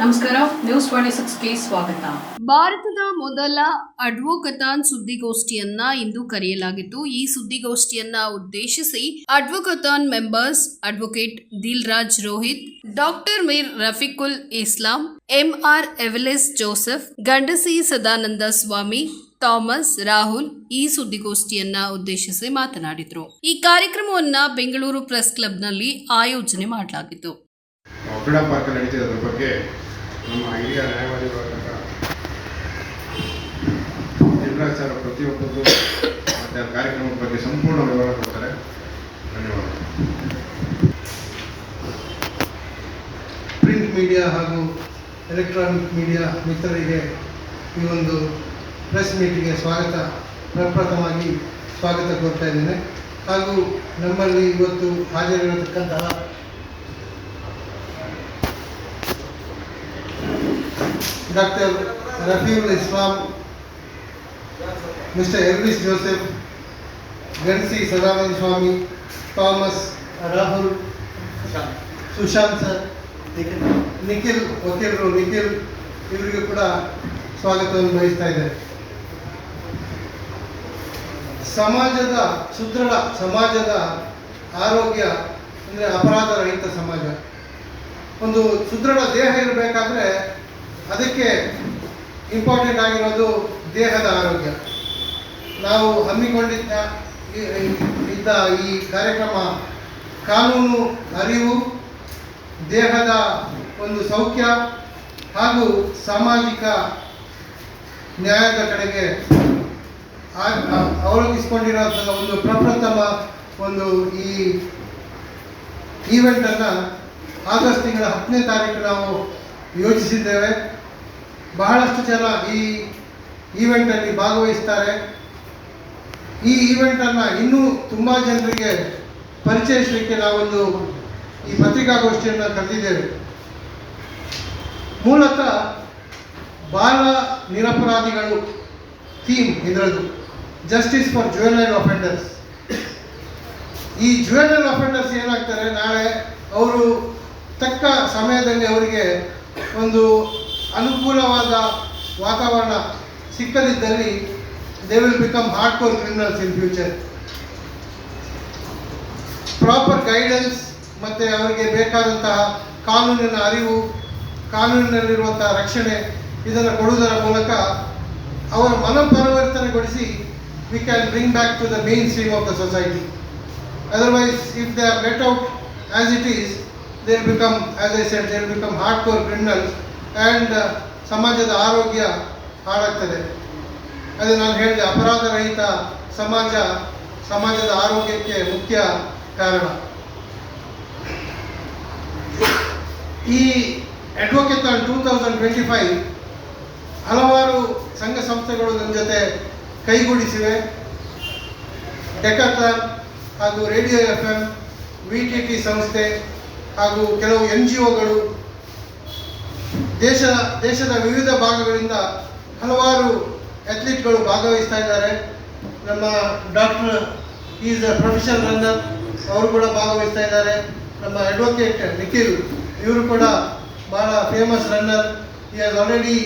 ನಮಸ್ಕಾರ news twenty ಸಿಕ್ಸ್ಗೆ ಸ್ವಾಗತ. ಭಾರತದ ಮೊದಲ ಅಡ್ವೊಕತಾನ್ ಸುದ್ದಿಗೋಷ್ಠಿಯನ್ನ ಇಂದು ಕರೆಯಲಾಗಿತ್ತು. ಈ ಸುದ್ದಿಗೋಷ್ಠಿಯನ್ನ ಉದ್ದೇಶಿಸಿ advocathon members advocate Dilraj Rohit doctor Mir Rafiqul Islam MR Elvis Joseph Gandasi Sadananda Swamy Thomas Rahul ಈ ಸುದ್ದಿಗೋಷ್ಠಿಯನ್ನ ಉದ್ದೇಶಿಸಿ ಮಾತನಾಡಿದರು. ಈ ಕಾರ್ಯಕ್ರಮವನ್ನ ಬೆಂಗಳೂರು ಪ್ರೆಸ್ ಕ್ಲಬ್ನಲ್ಲಿ ಆಯೋಜನೆ ಮಾಡಲಾಗಿತ್ತು. ಕ್ರೀಡಾ ಪಾರ್ಕ್ ನಡೀತಿದೆ ಅದ್ರ ಬಗ್ಗೆ ನಮ್ಮ ಹಿರಿಯ ನ್ಯಾಯವಾದಿಗಳಾದಂಥ ಸರ್ ಪ್ರತಿಯೊಬ್ಬರದ್ದು ಮತ್ತು ಆ ಕಾರ್ಯಕ್ರಮದ ಬಗ್ಗೆ ಸಂಪೂರ್ಣ ವಿವರ ಕೊಡ್ತಾರೆ. ಧನ್ಯವಾದ. ಪ್ರಿಂಟ್ ಮೀಡಿಯಾ ಹಾಗೂ ಎಲೆಕ್ಟ್ರಾನಿಕ್ ಮೀಡಿಯಾ ಮಿತ್ರರಿಗೆ ಈ ಒಂದು ಪ್ರೆಸ್ ಮೀಟಿಗೆ ಸ್ವಾಗತ. ಪ್ರಪ್ರಥಮವಾಗಿ ಸ್ವಾಗತ ಕೋರ್ತಾ ಇದ್ದೇನೆ. ಹಾಗೂ ನಮ್ಮಲ್ಲಿ ಇವತ್ತು ಹಾಜರಿರತಕ್ಕಂತಹ doctor Rafeel Islam mister Elvis Joseph ಗಣಸಿ Sadananda Swamy Thomas Rahul Sushant sir Nikhil ವಕೀಲರು ನಿಖಿಲ್ ಇವರಿಗೂ ಕೂಡ ಸ್ವಾಗತವನ್ನು ಬಯಸ್ತಾ ಇದ್ದಾರೆ ಸಮಾಜದ ಸುದೃಢ ಸಮಾಜದ ಆರೋಗ್ಯ ಅಂದರೆ ಅಪರಾಧ ರಹಿತ ಸಮಾಜ. ಒಂದು ಸುದೃಢ ದೇಹ ಇರಬೇಕಾದ್ರೆ ಅದಕ್ಕೆ ಇಂಪಾರ್ಟೆಂಟ್ ಆಗಿರೋದು ದೇಹದ ಆರೋಗ್ಯ. ನಾವು ಹಮ್ಮಿಕೊಂಡಿದ್ದ ಇದ್ದ ಈ ಕಾರ್ಯಕ್ರಮ ಕಾನೂನು ಅರಿವು, ದೇಹದ ಒಂದು ಸೌಖ್ಯ ಹಾಗೂ ಸಾಮಾಜಿಕ ನ್ಯಾಯದ ಕಡೆಗೆ ಅವಲಂಬಿಸಿಕೊಂಡಿರೋಂಥ ಒಂದು ಪ್ರಪ್ರಥಮ ಒಂದು ಈ ಈವೆಂಟನ್ನು ಆಗಸ್ಟ್ ತಿಂಗಳ ಹತ್ತನೇ ತಾರೀಕು ನಾವು ಯೋಜಿಸಿದ್ದೇವೆ. ಬಹಳಷ್ಟು ಜನ ಈ ಈವೆಂಟಲ್ಲಿ ಭಾಗವಹಿಸ್ತಾರೆ. ಈ ಈವೆಂಟನ್ನು ಇನ್ನೂ ತುಂಬ ಜನರಿಗೆ ಪರಿಚಯಿಸಲಿಕ್ಕೆ ನಾವೊಂದು ಈ ಪತ್ರಿಕಾಗೋಷ್ಠಿಯನ್ನು ಕರೆದಿದ್ದೇವೆ. ಮೂಲತಃ ಬಾಲ ನಿರಪರಾಧಿಗಳು ಥೀಮ್ ಇದರದ್ದು ಜಸ್ಟಿಸ್ ಫಾರ್ ಜುವೆನೈಲ್ ಅಫೆಂಡರ್ಸ್ ಈ ಜುವೆನೈಲ್ ಅಫೆಂಡರ್ಸ್ ಏನಾಗ್ತಾರೆ, ನಾಳೆ ಅವರು ತಕ್ಕ ಸಮಯದಲ್ಲಿ ಅವರಿಗೆ ಒಂದು ಅನುಕೂಲವಾದ ವಾತಾವರಣ ಸಿಕ್ಕದಿದ್ದಲ್ಲಿ they will become hardcore criminals in future proper guidance ಮತ್ತು ಅವರಿಗೆ ಬೇಕಾದಂತಹ ಕಾನೂನಿನ ಅರಿವು, ಕಾನೂನಿನಲ್ಲಿರುವಂತಹ ರಕ್ಷಣೆ ಇದನ್ನು ಕೊಡುವುದರ ಮೂಲಕ ಅವರ ಮನಪರಿವರ್ತನೆಗೊಳಿಸಿ we can bring back to the mainstream of the society otherwise if they are let out as it is they become as I said they become hardcore criminals and ಸಮಾಜದ ಆರೋಗ್ಯ ಹಾಳಾಗ್ತದೆ. ಅದೇ ನಾನು ಹೇಳಿದೆ, ಅಪರಾಧ ರಹಿತ ಸಮಾಜ ಸಮಾಜದ ಆರೋಗ್ಯಕ್ಕೆ ಮುಖ್ಯ ಕಾರಣ. ಈ advocathon two thousand twenty five ಹಲವಾರು ಸಂಘ ಸಂಸ್ಥೆಗಳು ನನ್ನ ಜೊತೆ ಕೈಗೂಡಿಸಿವೆ. ಡೆಕಾಥಾನ್ ಹಾಗೂ radio F M V T T ಸಂಸ್ಥೆ ಹಾಗೂ ಕೆಲವು ಎನ್ ಜಿ ಒಗಳು ದೇಶ, ದೇಶದ ವಿವಿಧ ಭಾಗಗಳಿಂದ ಹಲವಾರು ಅಥ್ಲೀಟ್ಗಳು ಭಾಗವಹಿಸ್ತಾ ಇದ್ದಾರೆ. ನಮ್ಮ doctor is a professional runner, ಅವರು ಕೂಡ ಭಾಗವಹಿಸ್ತಾ ಇದ್ದಾರೆ. ನಮ್ಮ ಅಡ್ವೊಕೇಟ್ ನಿಖಿಲ್, ಇವರು ಕೂಡ ಬಹಳ famous runner he has already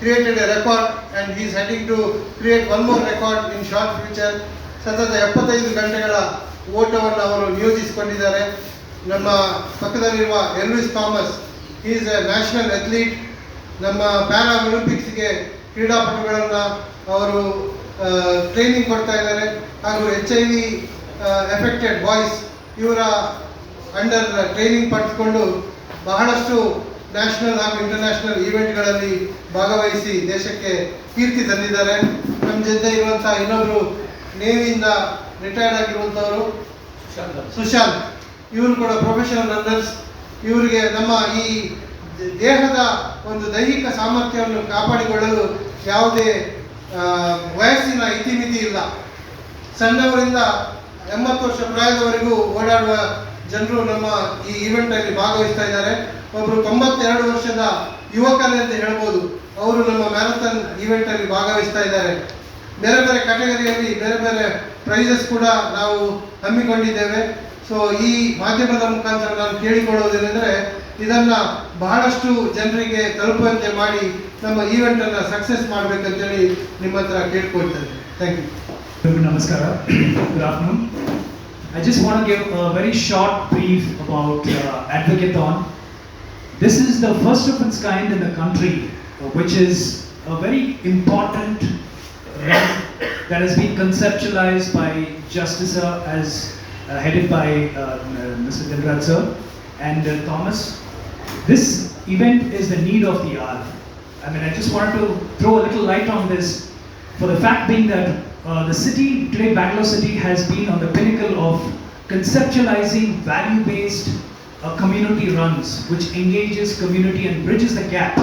created a record and he is heading to create one more record in short future ಸತತ ಎಪ್ಪತ್ತೈದು ಗಂಟೆಗಳ ಓಟವನ್ನು ಅವರು ನಿಯೋಜಿಸಿಕೊಂಡಿದ್ದಾರೆ. ನಮ್ಮ ಪಕ್ಕದಲ್ಲಿರುವ Elvis Thomas is a national athlete ನಮ್ಮ ಪ್ಯಾರಾ ಒಲಿಂಪಿಕ್ಸ್ಗೆ ಕ್ರೀಡಾಪಟುಗಳನ್ನು ಅವರು ಟ್ರೈನಿಂಗ್ ಕೊಡ್ತಾ ಇದ್ದಾರೆ. ಹಾಗೂ H I V affected boys ಇವರ ಅಂಡರ್ ಟ್ರೈನಿಂಗ್ ಪಡೆದುಕೊಂಡು ಬಹಳಷ್ಟು ನ್ಯಾಷನಲ್ ಹಾಗೂ ಇಂಟರ್ನ್ಯಾಷನಲ್ ಈವೆಂಟ್ಗಳಲ್ಲಿ ಭಾಗವಹಿಸಿ ದೇಶಕ್ಕೆ ಕೀರ್ತಿ ತಂದಿದ್ದಾರೆ. ನಮ್ಮ ಜೊತೆ ಇರುವಂಥ ಇನ್ನೊಬ್ಬರು ನೇವಿಯಿಂದ ರಿಟೈರ್ಡ್ ಆಗಿರುವಂಥವರು ಸುಶಾಂತ್. ಇವರು ಕೂಡ ಪ್ರೊಫೆಷನಲ್ ರನ್ನರ್ಸ್ ಇವರಿಗೆ ನಮ್ಮ ಈ ದೇಹದ ಒಂದು ದೈಹಿಕ ಸಾಮರ್ಥ್ಯವನ್ನು ಕಾಪಾಡಿಕೊಳ್ಳಲು ಯಾವುದೇ ವಯಸ್ಸಿನ ಇತಿಮಿತಿ ಇಲ್ಲ. ಸಣ್ಣವರಿಂದ ಎಂಬತ್ತು ವರ್ಷ ಪ್ರಾಯದವರೆಗೂ ಓಡಾಡುವ ಜನರು ನಮ್ಮ ಈ ಈವೆಂಟಲ್ಲಿ ಭಾಗವಹಿಸ್ತಾ ಇದ್ದಾರೆ. ಒಬ್ಬರು ತೊಂಬತ್ತೆರಡು ವರ್ಷದ ಯುವಕರೇ ಅಂತ ಹೇಳ್ಬೋದು. ಅವರು ನಮ್ಮ ಮ್ಯಾರಥಾನ್ ಈವೆಂಟಲ್ಲಿ ಭಾಗವಹಿಸ್ತಾ ಇದ್ದಾರೆ. ಬೇರೆ ಬೇರೆ ಕ್ಯಾಟಗರಿಯಲ್ಲಿ ಬೇರೆ ಬೇರೆ ಪ್ರೈಸಸ್ ಕೂಡ ನಾವು ಹಮ್ಮಿಕೊಂಡಿದ್ದೇವೆ. ಸೊ ಈ ಮಾಧ್ಯಮದ ಮುಖಾಂತರ ನಾನು ಕೇಳಿಕೊಳ್ಳುವುದೇನೆಂದರೆ ಇದನ್ನ ಬಹಳಷ್ಟು ಜನರಿಗೆ ತಲುಪುವಂತೆ ಮಾಡಿ ನಮ್ಮ ಈವೆಂಟ್ ಅನ್ನ ಸಕ್ಸಸ್ ಮಾಡಬೇಕಂತೇಳಿ ನಿಮ್ಮ ಹತ್ರ ಕೇಳ್ಕೊಳ್ತೇನೆ ಥ್ಯಾಂಕ್ ಯು ನಮಸ್ಕಾರ good afternoon. I just want to very short short brief about uh, Advocathon. This is the first of its kind in the country, uh, which is a very important that has been conceptualized by as uh, headed by uh, Mr. Dilraj sir and uh, Thomas. This event is the need of the hour. I mean, I just wanted to throw a little light on this for the fact being that uh, the city, today Bangalore city has been on the pinnacle of conceptualizing value-based uh, community runs, which engages community and bridges the gap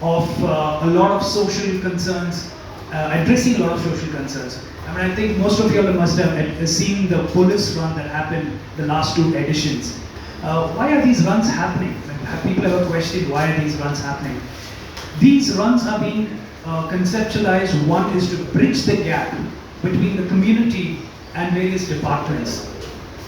of uh, a lot of social concerns, uh, addressing a lot of social concerns. I mean, I think most of you all must have uh, seen the police run that happened the last two editions. Uh, why are these runs happening? Have people ever questioned why are these runs happening? These runs are being uh, conceptualized. One is to bridge the gap between the community and various departments.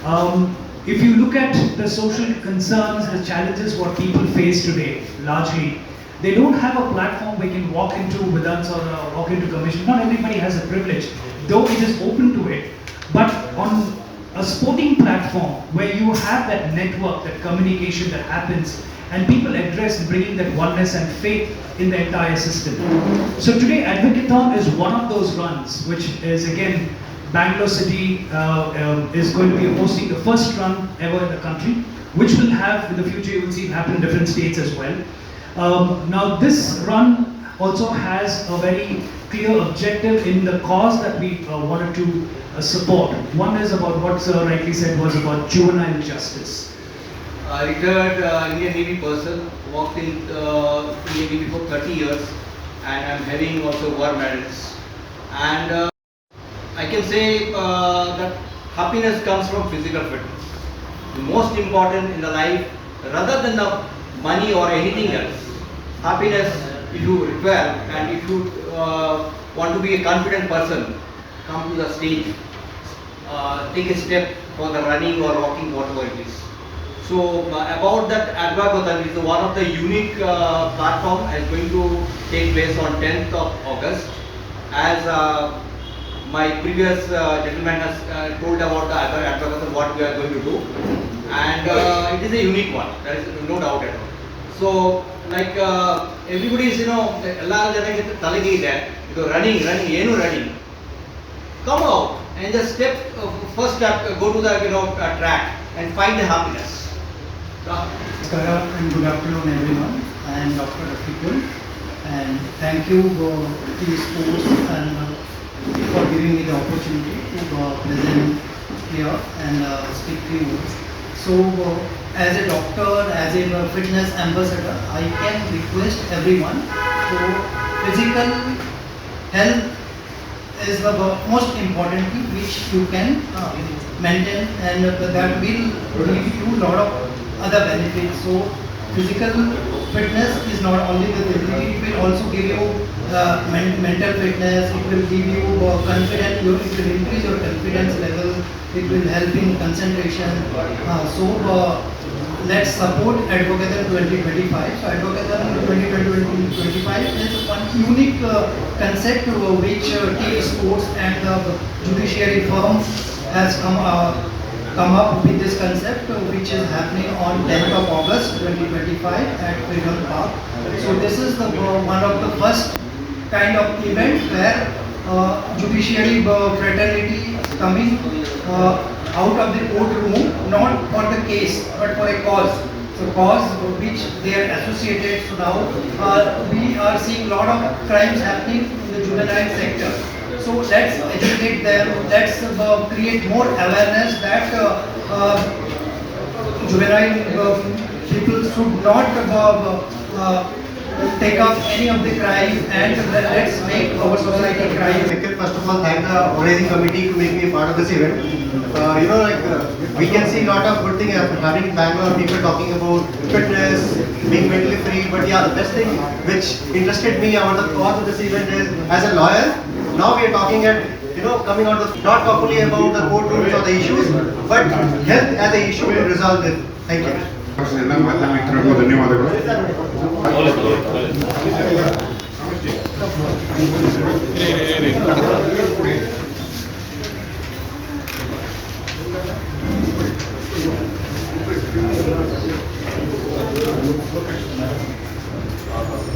Um, if you look at the social concerns, the challenges what people face today, largely, they don't have a platform they can walk into Vedants or uh, walk into commission. Not everybody has a privilege, though it is open to it. But on a sporting platform where you have that network, that communication that happens, and people address bringing that oneness and faith in the entire system. So today, Advocathon is one of those runs, which is again, Bangalore City uh, um, is going to be hosting the first run ever in the country, which will have in the future you will see happen in different states as well. Um, now this run also has a very clear objective in the cause that we uh, wanted to uh, support. One is about what Sir rightly said was about juvenile justice. uh, retired uh, Indian Navy person, worked in uh, Navy for 30 years, and I'm having also war medals. And uh, I can say uh, that happiness comes from physical fitness. The most important in the life, rather than the money or anything else, happiness if you require and if you uh, want to be a confident person, come to the stage, uh, take a step for the running or walking, whatever it is. So uh, about that Advagotham is one of the unique uh, platform is going to take place on 10th of August. As uh, my previous uh, gentleman has uh, told about the Advagotham, what we are going to do. And uh, it is a unique one, there is no doubt at all. So like uh, everybody is, you know, ಎಲ್ಲ ಜನಕ್ಕೆ ತಲೆಗೆ ಇದೆ ಇದು running running ಏನು running come out and just step uh, first step uh, go to the you know uh, track and find the happiness Uh, Namaskara and good afternoon everyone. I am Dr. Rafiqul and thank you uh, to sports and uh, for giving me the opportunity to uh, present here and uh, speak to you. So as a doctor, as a fitness ambassador, I can request everyone to physical health is the most important thing which you can uh, maintain and that will give you lot of other benefits. So physical fitness is not only the physical, it will also give you uh, men- mental fitness, it will give you uh, confidence, it will increase your confidence level, it will help in concentration. Uh, so uh, let's support Advocathon 2025. So Advocathon 2025 is one unique uh, concept uh, which uh, Sports and the judiciary firm has come uh, come up with this concept which is happening on 10th of August 2025 at Freedom Park. So this is the one of the first kind of event where uh, judiciary uh, fraternity coming uh, out of the courtroom not for the case but for a cause. So cause which they are associated. So now uh, we are seeing a lot of crimes happening in the juvenile sector. So let's educate them, let's uh, create more awareness that uh, uh, juvenile uh, people should not uh, uh, take up any of the crime and let's make our society crime. First of all, thank the organizing committee to make me a part of this event. Uh, you know, like uh, we can see a lot of good things happening in Bangalore. People talking about fitness, being mentally free. But yeah, the best thing which interested me about the cause of this event is, as a lawyer, now we are talking at, you know, coming out of, not properly about the court rules or the issues, but health as an issue to resolve it. Thank you. Thank you.